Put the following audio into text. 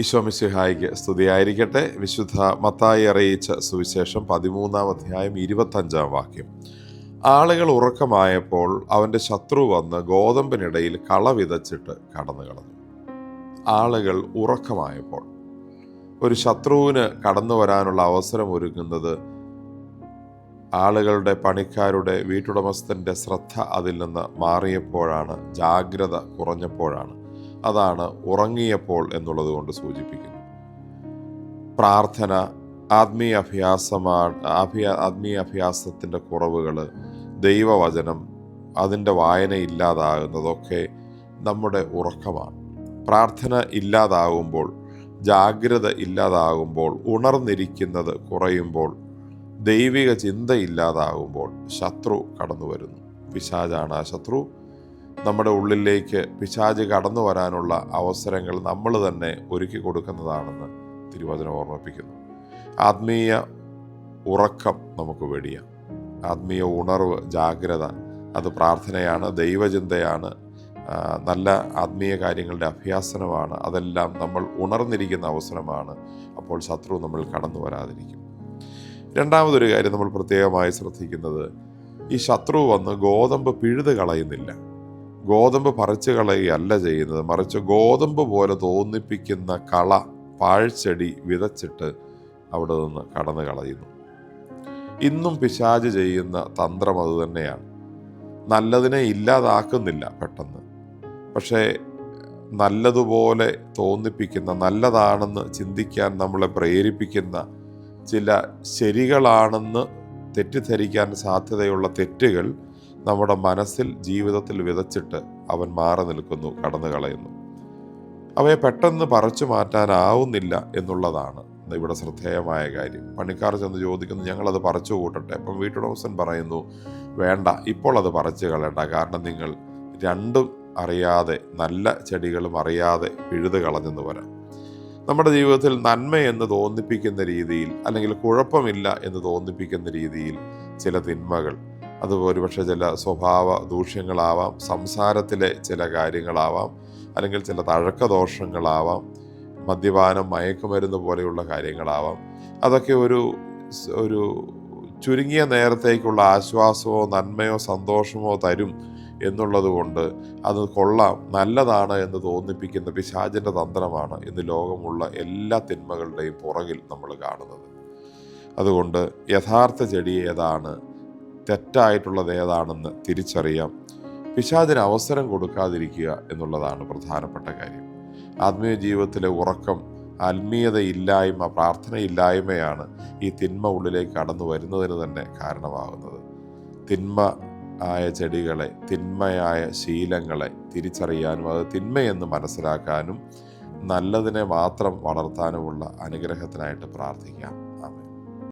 ഈശോമിശിഹായിക്ക് സ്തുതിയായിരിക്കട്ടെ. വിശുദ്ധ മത്തായി അറിയിച്ച സുവിശേഷം പതിമൂന്നാം അധ്യായം ഇരുപത്തഞ്ചാം വാക്യം. ആളുകൾ ഉറക്കമായപ്പോൾ അവന്റെ ശത്രു വന്ന് ഗോതമ്പിനിടയിൽ കള വിതച്ചിട്ട് കടന്നു കളഞ്ഞു ആളുകൾ ഉറക്കമായപ്പോൾ. ഒരു ശത്രുവിന് കടന്നു വരാനുള്ള അവസരം ഒരുങ്ങുന്നത് ആളുകളുടെ പണിക്കാരുടെ വീട്ടുടമസ്ഥന്റെ ശ്രദ്ധ അതിൽ നിന്ന് മാറിയപ്പോഴാണ് ജാഗ്രത കുറഞ്ഞപ്പോഴാണ്. അതാണ് ഉറങ്ങിയപ്പോൾ എന്നുള്ളത് കൊണ്ട് സൂചിപ്പിക്കുന്നു. പ്രാർത്ഥന ആത്മീയ അഭ്യാസമാണ് അഭ്യ ആത്മീയ അഭ്യാസത്തിന്റെ കുറവുകൾ ദൈവവചനം അതിന്റെ വായന ഇല്ലാതാകുന്നതൊക്കെ നമ്മുടെ ഉറക്കമാണ്. പ്രാർത്ഥന ഇല്ലാതാകുമ്പോൾ ജാഗ്രത ഇല്ലാതാകുമ്പോൾ ഉണർന്നിരിക്കുന്നത് കുറയുമ്പോൾ ദൈവിക ചിന്ത ഇല്ലാതാകുമ്പോൾ ശത്രു കടന്നു വരുന്നു. പിശാചാണ് ആ ശത്രു. നമ്മുടെ ഉള്ളിലേക്ക് പിശാജ് കടന്നു വരാനുള്ള അവസരങ്ങൾ നമ്മൾ തന്നെ ഒരുക്കി കൊടുക്കുന്നതാണെന്ന് തിരുവചനം ഓർമ്മിപ്പിക്കുന്നു. ആത്മീയ ഉറക്കം നമുക്ക് വെടിയാം. ആത്മീയ ഉണർവ് ജാഗ്രത അത് പ്രാർത്ഥനയാണ് ദൈവചിന്തയാണ് നല്ല ആത്മീയ കാര്യങ്ങളുടെ അഭ്യാസനമാണ് അതെല്ലാം നമ്മൾ ഉണർന്നിരിക്കുന്ന അവസരമാണ്. അപ്പോൾ ശത്രു നമ്മൾ കടന്നു വരാതിരിക്കും. രണ്ടാമതൊരു കാര്യം നമ്മൾ പ്രത്യേകമായി ശ്രദ്ധിക്കുന്നത് ഈ ശത്രു വന്ന് ഗോതമ്പ് പിഴുത് കളയുന്നില്ല. ഗോതമ്പ് പറിച്ചു കളയുകയല്ല ചെയ്യുന്നത്. മറിച്ച് ഗോതമ്പ് പോലെ തോന്നിപ്പിക്കുന്ന കള പാഴ്ചെടി വിതച്ചിട്ട് അവിടെ നിന്ന് കടന്നു കളയുന്നു. ഇന്നും പിശാജ് ചെയ്യുന്ന തന്ത്രം അത് തന്നെയാണ്. നല്ലതിനെ ഇല്ലാതാക്കുന്നില്ല പെട്ടെന്ന്. പക്ഷേ നല്ലതുപോലെ തോന്നിപ്പിക്കുന്ന നല്ലതാണെന്ന് ചിന്തിക്കാൻ നമ്മളെ പ്രേരിപ്പിക്കുന്ന ചില ശരികളാണെന്ന് തെറ്റിദ്ധരിക്കാൻ സാധ്യതയുള്ള തെറ്റുകൾ നമ്മുടെ മനസ്സിൽ ജീവിതത്തിൽ വിതച്ചിട്ട് അവൻ മാറി നിൽക്കുന്നു കടന്നു കളയുന്നു. അവയെ പെട്ടെന്ന് പറിച്ചു മാറ്റാനാവുന്നില്ല എന്നുള്ളതാണ് ഇവിടെ ശ്രദ്ധേയമായ കാര്യം. പണിക്കാർ ചെന്ന് ചോദിക്കുന്നു ഞങ്ങളത് പറിച്ചു കൂട്ടട്ടെ? അപ്പം വീട്ടുടമസ്ഥൻ പറയുന്നു വേണ്ട ഇപ്പോൾ അത് പറിച്ചു കളയണ്ട. കാരണം നിങ്ങൾ രണ്ടും അറിയാതെ നല്ല ചെടികളും അറിയാതെ പിഴുത് കളഞ്ഞെന്ന് വരാം നമ്മുടെ ജീവിതത്തിൽ നന്മയെന്ന് തോന്നിപ്പിക്കുന്ന രീതിയിൽ അല്ലെങ്കിൽ കുഴപ്പമില്ല എന്ന് തോന്നിപ്പിക്കുന്ന രീതിയിൽ ചില തിന്മകൾ അത് ഒരുപക്ഷെ ചില സ്വഭാവ ദൂഷ്യങ്ങളാവാം സംസാരത്തിലെ ചില കാര്യങ്ങളാവാം അല്ലെങ്കിൽ ചില തഴക്കദോഷങ്ങളാവാം മദ്യപാനം മയക്കുമരുന്ന് പോലെയുള്ള കാര്യങ്ങളാവാം. അതൊക്കെ ഒരു ഒരു ചുരുങ്ങിയ നേരത്തേക്കുള്ള ആശ്വാസമോ നന്മയോ സന്തോഷമോ തരും എന്നുള്ളത് കൊണ്ട് അത് കൊള്ളാം നല്ലതാണ് എന്ന് തോന്നിപ്പിക്കുന്ന പിശാചിന്റെ തന്ത്രമാണ് ഇന്ന് ലോകമുള്ള എല്ലാ തിന്മകളുടെയും പുറകിൽ നമ്മൾ കാണുന്നത്. അതുകൊണ്ട് യഥാർത്ഥ ചെടി ഏതാണ്? തെറ്റായിട്ടുള്ളത് ഏതാണെന്ന് തിരിച്ചറിയാം. പിശാചിന് അവസരം കൊടുക്കാതിരിക്കുക എന്നുള്ളതാണ് പ്രധാനപ്പെട്ട കാര്യം. ആത്മീയ ജീവിതത്തിലെ ഉറക്കം ആത്മീയതയില്ലായ്മ പ്രാർത്ഥനയില്ലായ്മയാണ് ഈ തിന്മ ഉള്ളിലേക്ക് കടന്നു വരുന്നതിന് തന്നെ കാരണമാകുന്നത്. തിന്മ ആയ ചെടികളെ തിന്മയായ ശീലങ്ങളെ തിരിച്ചറിയാനും അത് തിന്മയെന്ന് മനസ്സിലാക്കാനും നല്ലതിനെ മാത്രം വളർത്താനുമുള്ള അനുഗ്രഹത്തിനായിട്ട് പ്രാർത്ഥിക്കാം.